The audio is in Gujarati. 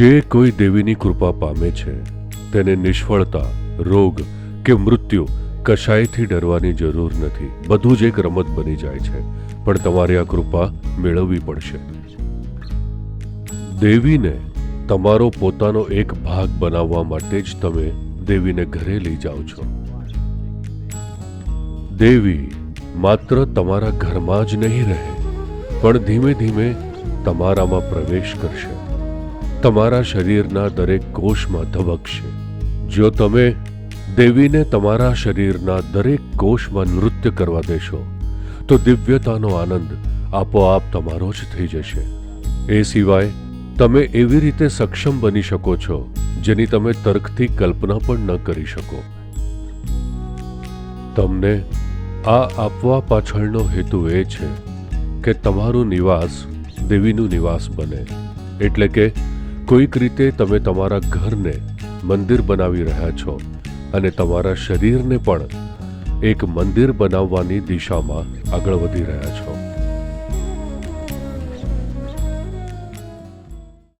જે કોઈ દેવીની કૃપા પામે છે, તેને નિષ્ફળતા, રોગ કે મૃત્યુ કશાયથી ડરવાની જરૂર નથી. બધું જ એક રમત બની જાય છે, પણ તમારે આ કૃપા મેળવવી પડશે. દેવીને તમારો પોતાનો એક ભાગ બનાવવા માટે જ તમે દેવીને ઘરે લઈ જાઓ છો. દેવી માત્ર તમારા ઘરમાં જ નહીં રહે, પણ ધીમે ધીમે તમારામાં પ્રવેશ કરશે. તમારા શરીરના દરેક કોષમાં ધબકશે. જો તમે દેવીને તમારા શરીરના દરેક કોષમાં નૃત્ય કરવા દેશો, તો દિવ્યતાનો આનંદ આપોઆપ તમારો જ થઈ જશે. એ સિવાય, તમે એવી રીતે સક્ષમ બની શકો છો, જેની તમે તર્કથી કલ્પના પણ ન કરી શકો. તમને આ આપવા પાછળનો હેતુ એ છે કે તમારું નિવાસ દેવીનું નિવાસ બને. એટલે કે કોઈક રીતે તમે તમારા ઘરને મંદિર બનાવી રહ્યા છો અને તમારા શરીરને પણ એક મંદિર બનાવવાની દિશામાં આગળ વધી રહ્યા છો.